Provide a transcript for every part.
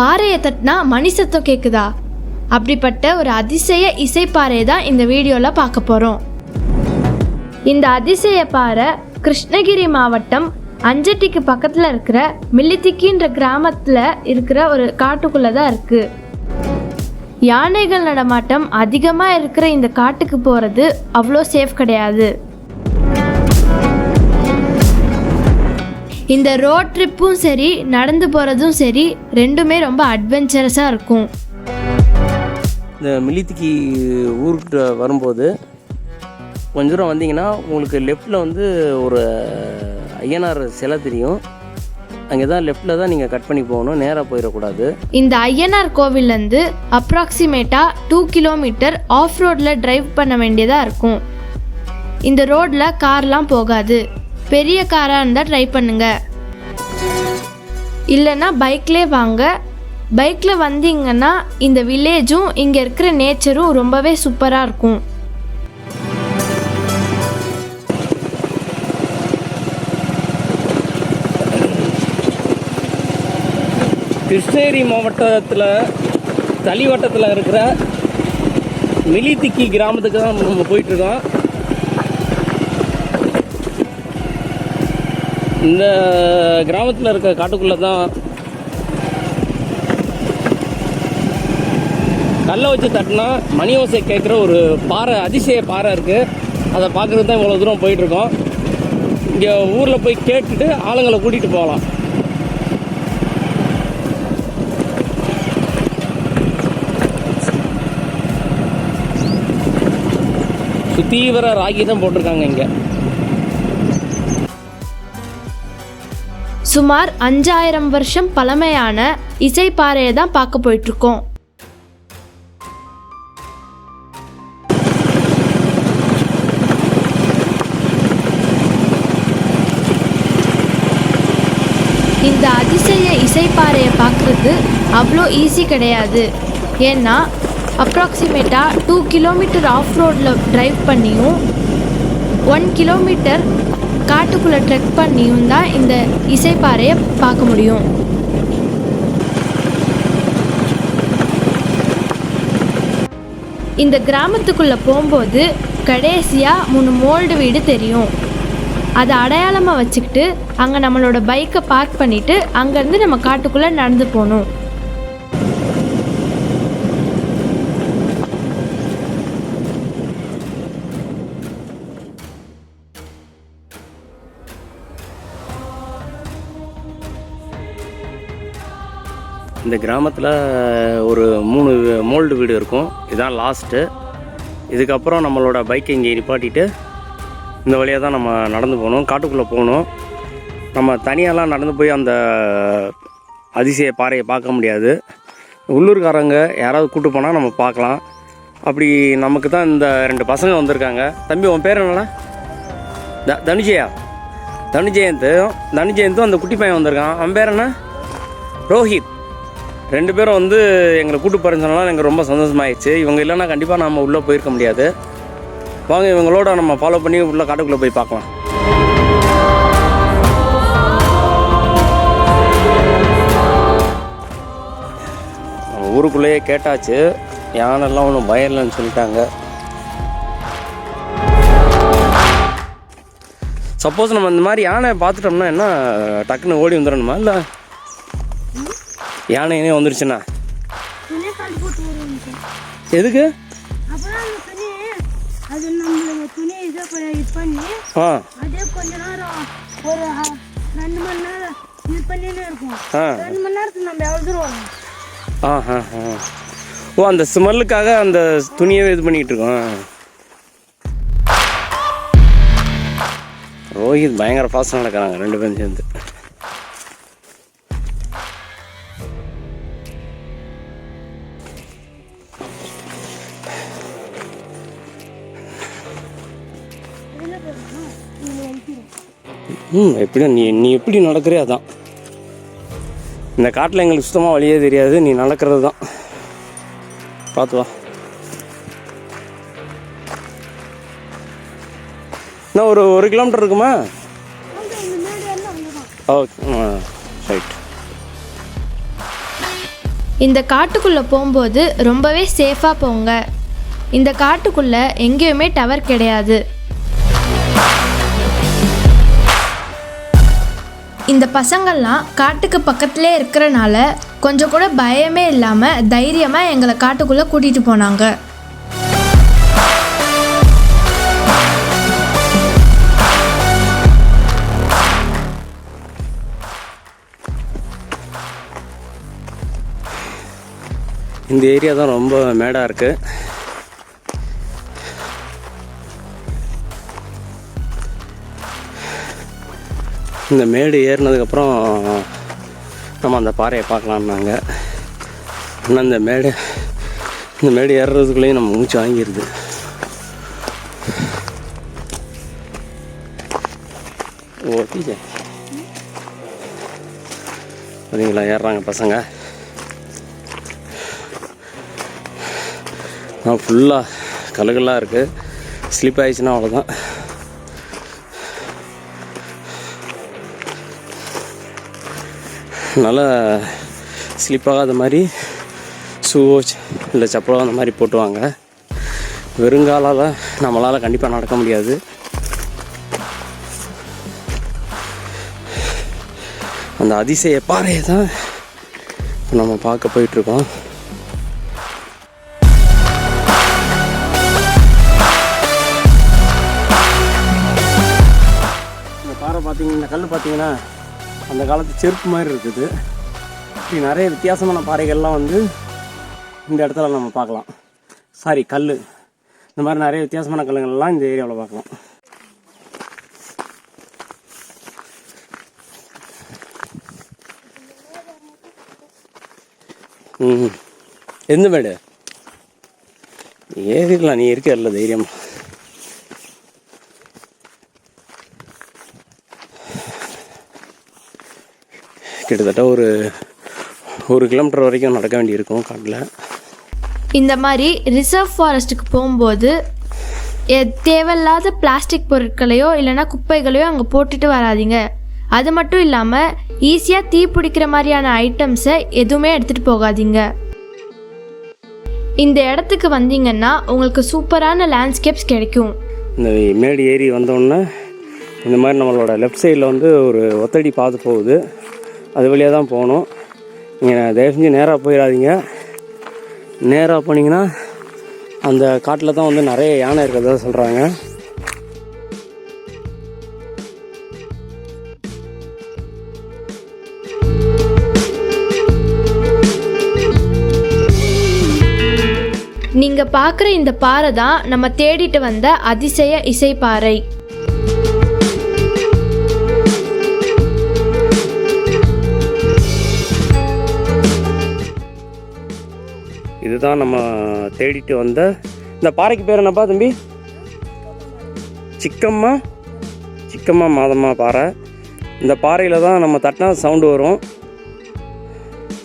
பாறையை தட்டினா மணி சத்தம் கேட்குதா அப்படிப்பட்ட ஒரு அதிசய இசைப்பாறையை தான் இந்த வீடியோவில் பார்க்க போகிறோம் இந்த அதிசய பாறை கிருஷ்ணகிரி மாவட்டம் அஞ்சட்டிக்கு பக்கத்தில் இருக்கிற மில்லித்திக்கின்ற கிராமத்தில் இருக்கிற ஒரு காட்டுக்குள்ளே தான் இருக்குது யானைகள் நடமாட்டம் அதிகமாக இருக்கிற இந்த காட்டுக்கு போகிறது அவ்வளோ சேஃப் கிடையாது. இந்த ரோட் ட்ரிப்பும் சரி நடந்து போகிறதும் சரி ரெண்டுமே ரொம்ப அட்வென்ச்சரஸாக இருக்கும். இந்த மில்லித்திக்கு ஊருக்கு வரும்போது கொஞ்ச தூரம் வந்தீங்கன்னா உங்களுக்கு லெஃப்டில் வந்து ஒரு ஐயனார் சிலை தெரியும். அங்கே தான் லெஃப்டில் தான் நீங்கள் கட் பண்ணி போகணும் நேராக போயிடக்கூடாது. இந்த ஐயனார் கோவில்லேருந்து அப்ராக்சிமேட்டாக டூ கிலோமீட்டர் ஆஃப் ரோடில் டிரைவ் பண்ண வேண்டியதாக இருக்கும். இந்த ரோட்டில் கார்லாம் போகாது. பெரிய காராக இருந்தால் ட்ரை பண்ணுங்கள் இல்லைன்னா பைக்லே வாங்க. பைக்கில் வந்தீங்கன்னா இந்த வில்லேஜும் இங்கே இருக்கிற நேச்சரும் ரொம்பவே சூப்பராக இருக்கும். கிருஷ்ணகிரி மாவட்டத்தில் தளிவட்டத்தில் இருக்கிற மிலித்திக்கி கிராமத்துக்கு தான் நம்ம போயிட்டுருக்கோம் இந்த கிராமத்தில் இருக்க காட்டுக்குள்ளே தான் கல்லை வச்சு தட்டினா மணி ஓசை கேட்குற ஒரு பாறை அதிசய பாறை இருக்குது அதை பார்க்குறது தான் இவ்வளோ தூரம் போயிட்டுருக்கோம். இங்கே ஊரில் போய் கேட்டுட்டு ஆளுங்களை கூட்டிகிட்டு போகலாம். தீவிர ராகி தான் போட்டிருக்காங்க இங்கே. சுமார் அஞ்சாயிரம் வருஷம் பழமையான இசைப்பாறையை தான் பார்க்க போயிட்டுருக்கோம். இந்த அதிசய இசைப்பாறையை பார்க்குறது அவ்வளோ ஈஸி கிடையாது. ஏன்னா அப்ராக்சிமேட்டாக டூ கிலோமீட்டர் ஆஃப் ரோடில் டிரைவ் பண்ணியும் ஒன் கிலோமீட்டர் காட்டுக்குள்ளே ட்ரெக் பண்ணியும் தான் இந்த இசைப்பாறையை பார்க்க முடியும். இந்த கிராமத்துக்குள்ளே போகும்போது கடைசியாக மூணு மோல்டு வீடு தெரியும். அதை அடையாளமாக வச்சுக்கிட்டு அங்கே நம்மளோட பைக்கை பார்க் பண்ணிவிட்டு அங்கேருந்து நம்ம காட்டுக்குள்ளே நடந்து போகணும். இந்த கிராமத்தில் ஒரு மூணு மோல்டு வீடு இருக்கும். இதுதான் லாஸ்ட்டு இதுக்கப்புறம் நம்மளோட பைக்கை இங்கே நிப்பாட்டிட்டு இந்த வழியாக தான் நம்ம நடந்து போகணும். காட்டுக்குள்ளே போகணும். நம்ம தனியாலாம் நடந்து போய் அந்த அதிசய பாறையை பார்க்க முடியாது. உள்ளூர்காரங்க யாராவது கூப்பிட்டு போனால் நம்ம பார்க்கலாம். அப்படி நமக்கு தான் இந்த ரெண்டு பசங்க வந்திருக்காங்க. தம்பி உன் பேர் என்னடா த தனுஜயா? தனுஜெயந்தும் தனுஜெயந்தும் அந்த குட்டி பையன் வந்திருக்கான். அவன் பேர் என்ன? ரோஹித். ரெண்டு பேரும் வந்து எங்களை கூட்டு போகிறேன்னு சொன்னாலும் எனக்கு ரொம்ப சந்தோஷமாயிடுச்சு. இவங்க இல்லைன்னா கண்டிப்பாக நம்ம உள்ளே போயிருக்க முடியாது. வாங்க இவங்களோட நம்ம ஃபாலோ பண்ணி உள்ள காட்டுக்குள்ளே போய் பார்க்கலாம். ஊருக்குள்ளேயே கேட்டாச்சு. யானெல்லாம் ஒன்றும் பயம் இல்லைன்னு சொல்லிட்டாங்க. சப்போஸ் நம்ம இந்த மாதிரி யானை பார்த்துட்டோம்னா என்ன டக்குன்னு ஓடி வந்துடணுமா இல்லை? யானைனே வந்துருச்சுண்ணா எதுக்கு? ஆ. ஓ அந்த ஸ்மெல்லுக்காக அந்த துணியவே இது பண்ணிக்கிட்டு இருக்கோம். ரோஹித் பயங்கர ஃபாஸ்ட் நடக்கிறாங்க ரெண்டு பேரும் சேர்ந்து. ம் எப்படியும் நீ நீ எப்படி நடக்கிறே அதான். இந்த காட்டில் எங்களுக்கு சுத்தமாக வழியே தெரியாது நீ நடக்கிறது தான் பார்த்து வா. இன்னும் ஒரு ஒரு கிலோமீட்டர் இருக்குமா? இந்த ஓகே ரைட். இந்த காட்டுக்குள்ளே போகும்போது ரொம்பவே சேஃபாக போங்க. இந்த காட்டுக்குள்ளே எங்கேயுமே டவர் கிடையாது. இந்த பசங்கள்லாம் காட்டுக்கு பக்கத்துலேயே இருக்கிறனால கொஞ்சம் கூட பயமே இல்லாமல் தைரியமாக எங்களை காட்டுக்குள்ளே கூட்டிகிட்டு போனாங்க. இந்த ஏரியா தான் ரொம்ப மேடாக இருக்குது இந்த மேடு ஏறினதுக்கப்புறம் நம்ம அந்த பாறையை பார்க்கலான்னாங்க ஆனால் இந்த மேடு இந்த மேடு ஏறுறதுக்குள்ளேயும் நம்ம மூச்சு வாங்கிடுது ஓ டீச்சே பார்த்தீங்களா ஏறுறாங்க பசங்க. ஃபுல்லாக கழுகெல்லாம் இருக்குது ஸ்லிப் ஆயிடுச்சுன்னா அவ்வளோதான் நல்லா ஸ்லிப் ஆகாத மாதிரி ஷூவோ இல்லை செப்பலோ அந்த மாதிரி போட்டுவாங்க. வெறுங்காலால் நம்மளால் கண்டிப்பாக நடக்க முடியாது. அந்த அதிசய பாறையை தான் நம்ம பார்க்க போயிட்டுருக்கோம். இந்த பாறை பார்த்தீங்கன்னா கல் பார்த்தீங்கன்னா அந்த காலத்து செருப்பு மாதிரி இருக்குது. இப்படி நிறைய வித்தியாசமான பாறைகள்லாம் வந்து இந்த இடத்துல நம்ம பார்க்கலாம். சாரி கல் இந்த மாதிரி நிறைய வித்தியாசமான கல்லுங்கள்லாம் இந்த ஏரியாவில் பார்க்கலாம். ம் எந்த மேடு? ஏறிடலாம் நீ இருக்க தைரியமாக கிட்டத்தட்ட ஒரு ஒரு கிலோமீட்டர் வரைக்கும் நடக்க வேண்டியிருக்கும் காட்டில். இந்த மாதிரி ரிசர்வ் ஃபாரஸ்ட்டுக்கு போகும்போது தேவையில்லாத பிளாஸ்டிக் பொருட்களையோ இல்லைன்னா குப்பைகளையோ அங்கே போட்டுட்டு வராதீங்க. அது மட்டும் இல்லாமல் ஈஸியாக தீ பிடிக்கிற மாதிரியான ஐட்டம்ஸை எதுவுமே எடுத்துகிட்டு போகாதீங்க. இந்த இடத்துக்கு வந்தீங்கன்னா உங்களுக்கு சூப்பரான லேண்ட்ஸ்கேப்ஸ் கிடைக்கும். இந்த மேடு ஏறி வந்தோடனே இந்த மாதிரி நம்மளோட லெஃப்ட் சைடில் வந்து ஒரு ஒத்தடி பாதை போகுது. அது வழியாக தான் போகணும். நீங்கள் தயவு செஞ்சு நேராக போயிடாதீங்க. நேராக போனீங்கன்னா அந்த காட்டில் தான் வந்து நிறைய யானை இருக்கிறதா சொல்கிறாங்க நீங்கள் பார்க்குற இந்த பாறை தான் நம்ம தேடிட்டு வந்த அதிசய இசைப்பாறை. இதுதான் நம்ம தேடிட்டு வந்த இந்த பாறைக்கு பேர் என்னப்பா தம்பி? சிக்கம்மா? சிக்கம்மா மாதம்மா பாறை. இந்த பாறையில் தான் நம்ம தட்டினா சவுண்டு வரும்.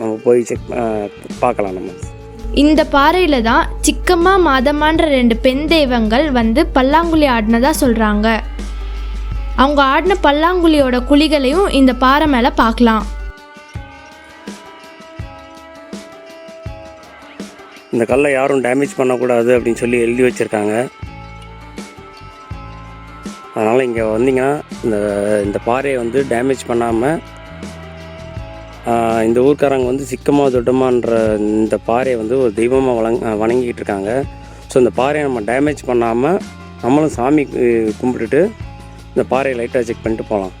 நம்ம போய் செக் பார்க்கலாம் நம்ம. இந்த பாறையில் தான் சிக்கம்மா மாதம்மான்ற ரெண்டு பெண் தெய்வங்கள் வந்து பல்லாங்குழி ஆடினதாக சொல்கிறாங்க அவங்க ஆடின பல்லாங்குழியோட குழிகளையும் இந்த பாறை மேலே பார்க்கலாம். இந்த கல்லை யாரும் டேமேஜ் பண்ணக்கூடாது அப்படின்னு சொல்லி எழுதி வச்சுருக்காங்க. அதனால் இங்கே வந்தீங்கன்னா இந்த இந்த பாறையை வந்து டேமேஜ் பண்ணாமல் இந்த ஊர்க்காரங்க வந்து சிக்கமாக தொட்டமான்ற இந்த பாறையை வந்து ஒரு தெய்வமாக வழங் வணங்கிக்கிட்டு இருக்காங்க. ஸோ இந்த பாறையை நம்ம டேமேஜ் பண்ணாமல் நம்மளும் சாமி கும்பிட்டுட்டு இந்த பாறையை லைட்டாக செக் பண்ணிட்டு போகலாம்.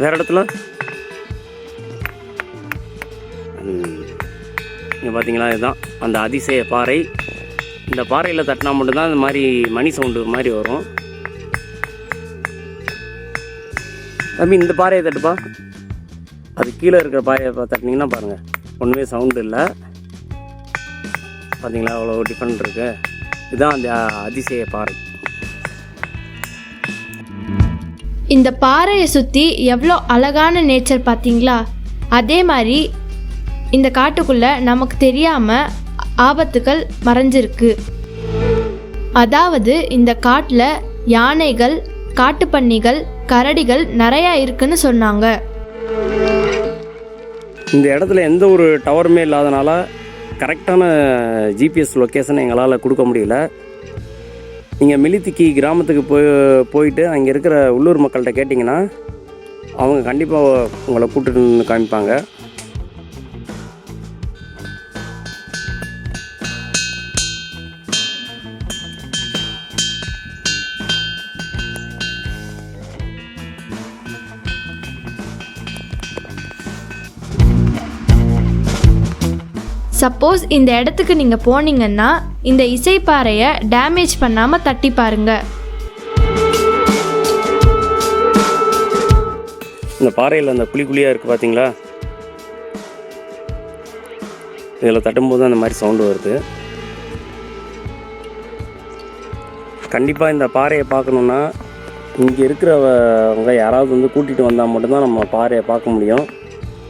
வேறு இடத்துல? இங்கே பார்த்தீங்களா இதுதான். அந்த அதிசய பாறை. இந்த பாறையில் தட்டினா மட்டும்தான் இந்த மாதிரி மணி சவுண்டு மாதிரி வரும். தம்பி இந்த பாறையை தட்டுப்பா. அது கீழே இருக்கிற பாறையை தட்டினீங்கன்னா பாருங்கள் ஒன்றுமே சவுண்டு இல்லை. பார்த்தீங்களா அவ்வளோ டிஃப்ரெண்ட் இருக்குது இதுதான் அந்த அதிசய பாறை. இந்த பாறையை சுற்றி எவ்வளோ அழகான நேச்சர் பார்த்தீங்களா? அதே மாதிரி இந்த காட்டுக்குள்ளே நமக்கு தெரியாமல் ஆபத்துகள் மறைஞ்சிருக்கு. அதாவது இந்த காட்டில் யானைகள் காட்டுப்பன்னிகள் கரடிகள் நிறையா இருக்குன்னு சொன்னாங்க. இந்த இடத்துல எந்த ஒரு டவருமே இல்லாதனால கரெக்டான ஜிபிஎஸ் லொக்கேஷன் எங்களால் கொடுக்க முடியல. நீங்கள் மிலித்திக்கி கிராமத்துக்கு போய் போயிட்டு அங்கே இருக்கிற உள்ளூர் மக்கள்கிட்ட கேட்டிங்கன்னா அவங்க கண்டிப்பாக உங்களை கூப்பிட்டு காமிப்பாங்க. சப்போஸ் இந்த இடத்துக்கு நீங்கள் போனீங்கன்னா இந்த இசைப்பாறையை டேமேஜ் பண்ணாமல் தட்டி பாருங்க. இந்த பாறையில் அந்த குழி குழியாக இருக்குது பார்த்தீங்களா இதில் தட்டும்போது அந்த மாதிரி சவுண்டு வருது. கண்டிப்பாக இந்த பாறையை பார்க்கணுன்னா இங்கே இருக்கிறவங்க யாராவது வந்து கூட்டிகிட்டு வந்தால் மட்டும்தான் நம்ம பாறையை பார்க்க முடியும்.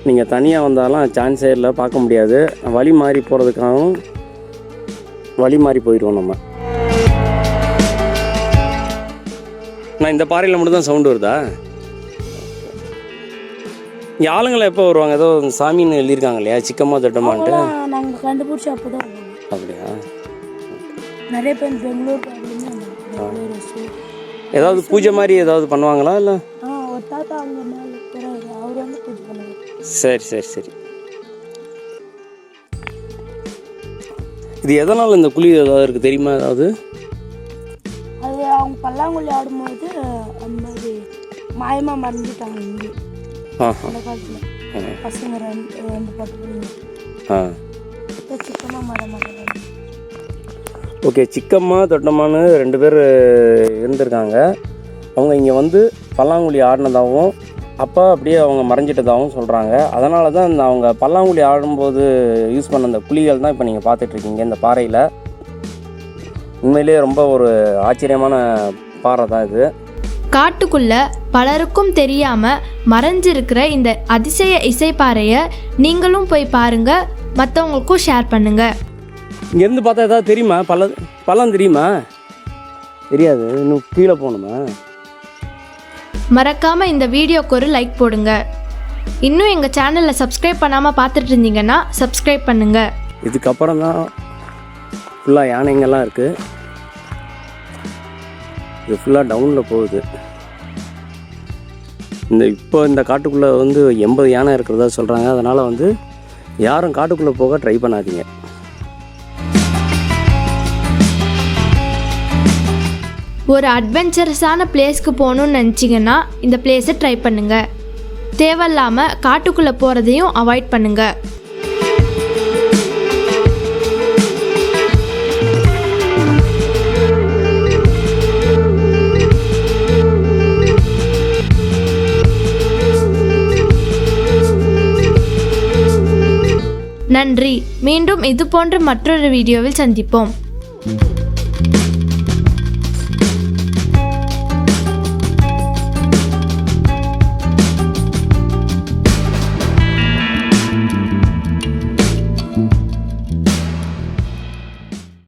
நீங்கள் தனியாக வந்தாலும் சான்ஸே இல்லை பார்க்க முடியாது. வழி மாறி போகிறதுக்காகவும் வழி மாறி போயிடுவோம் நம்ம. நான் இந்த பாறையில் மட்டும்தான் சவுண்டு வருதா? இங்கே ஆளுங்களை எப்போ வருவாங்க? ஏதோ சாமின்னு எழுதியிருக்காங்க இல்லையா? சிக்கம்மா தட்டமான்ட்டு. நாங்கள் கண்டுபிடிச்சி அப்போ தான் அப்படியா? நிறைய பேர் பெங்களூர். ஏதாவது பூஜை மாதிரி ஏதாவது பண்ணுவாங்களா இல்லை? ஒரு தாத்தா அங்கே சரி சரி சரி. இது எதனால் இந்த குழி ஏதாவது இருக்குது தெரியுமா ஏதாவது? அது அவங்க பல்லாங்குழி ஆடும்போது அந்த மாதிரி மாயமாக மறைஞ்சிட்டாங்க இங்கே. ஆஹா. அந்த காலத்தில். பசங்க ரெண்டு ரெண்டு இப்போ சிக்கமாக மர மாட்டாங்க ஓகே சிக்கம்மா தொட்டம்மான்னு ரெண்டு பேர் இருந்திருக்காங்க. அவங்க இங்கே வந்து பல்லாங்குழி ஆடினதாகவும் அப்போ அப்படியே அவங்க மறைஞ்சிட்டதாகவும் சொல்கிறாங்க அதனால தான் இந்த அவங்க பல்லாங்குழி ஆடும்போது யூஸ் பண்ண அந்த குழிகள் தான் இப்போ நீங்கள் பார்த்துட்ருக்கீங்க இந்த பாறையில். உண்மையிலேயே ரொம்ப ஒரு ஆச்சரியமான பாறை தான் இது. காட்டுக்குள்ள பலருக்கும் தெரியாம மறைஞ்சிருக்கிற இந்த அதிசய இசைப்பாறையை நீங்களும் போய் பாருங்க மற்றவங்களுக்கும் ஷேர் பண்ணுங்க. இங்கேருந்து பார்த்தா ஏதாவது தெரியுமா? பள்ள பள்ளம் தெரியுமா? தெரியாது இன்னும் கீழே போகணுமா? மறக்காமல் இந்த வீடியோக்கு ஒரு லைக் போடுங்க. இன்னும் எங்கள் சேனலில் சப்ஸ்கிரைப் பண்ணாமல் பார்த்துட்டு இருந்தீங்கன்னா சப்ஸ்கிரைப் பண்ணுங்க. இதுக்கப்புறம் தான் ஃபுல்லாக யானைங்கள்லாம் இருக்குது இது ஃபுல்லாக டவுனில் போகுது. இந்த இப்போ இந்த காட்டுக்குள்ளே வந்து எண்பது யானை இருக்கிறதா சொல்கிறாங்க அதனால் வந்து யாரும் காட்டுக்குள்ளே போக ட்ரை பண்ணாதீங்க. ஒரு அட்வென்ச்சரஸான பிளேஸ்க்கு போகணுன்னு நினச்சிங்கன்னா இந்த பிளேஸை ட்ரை பண்ணுங்கள் தேவையில்லாமல் காட்டுக்குள்ளே போகிறதையும் அவாய்ட் பண்ணுங்கள் நன்றி. மீண்டும் இது போன்ற மற்றொரு வீடியோவில் சந்திப்போம்.